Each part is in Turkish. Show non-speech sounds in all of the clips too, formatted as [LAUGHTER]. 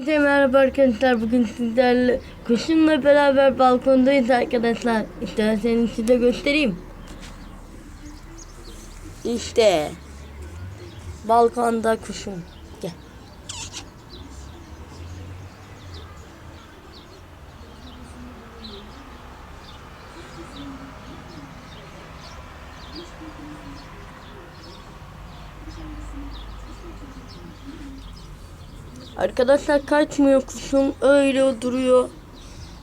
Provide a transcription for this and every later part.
Herkese merhaba arkadaşlar. Bugün sizlerle kuşumla beraber balkondayız arkadaşlar. İsterseniz size göstereyim. İşte balkonda kuşum. Gel. Arkadaşlar kaçmıyor kuşum öyle duruyor.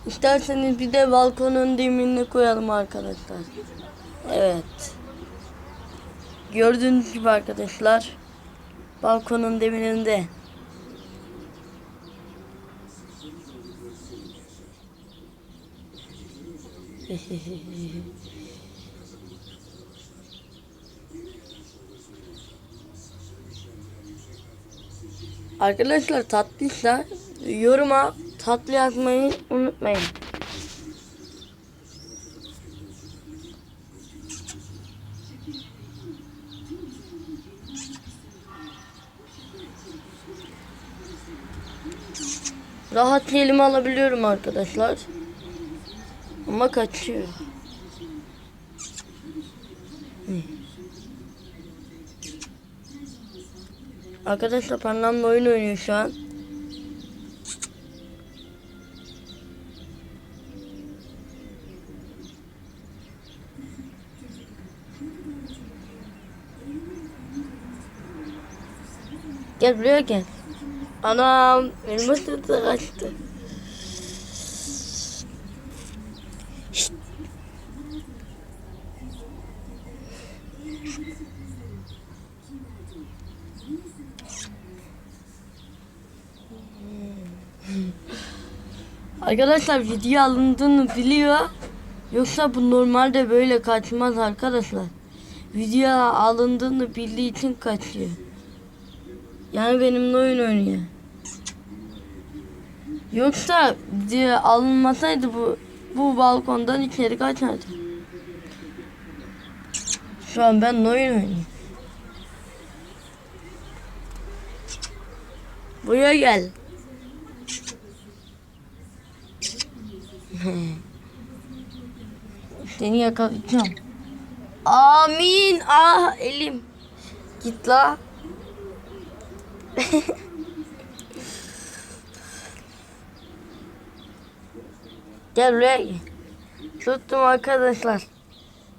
İsterseniz bir de balkonun demirine koyalım arkadaşlar. Evet. Gördüğünüz gibi arkadaşlar balkonun demirinde. [LAUGHS] Arkadaşlar tatlıysa yoruma tatlı yazmayı unutmayın. Rahat elime alabiliyorum arkadaşlar. Ama kaçıyor. Arkadaşlar pandamla oyun oynuyor şu an. Gel buraya gel. Anam elmas sırtı kaçtı. Arkadaşlar video alındığını biliyor. Yoksa bu normalde böyle kaçmaz arkadaşlar. Video alındığını bildiği için kaçıyor. Yani benimle oyun oynuyor. Yoksa video alınmasaydı bu bu balkondan içeri kaçardı. Şu an ben oyun oynuyorum. Buraya gel. [LAUGHS] Seni yakalayacağım. Amin. Ah elim. Git la. [LAUGHS] Gel buraya. Tuttum arkadaşlar.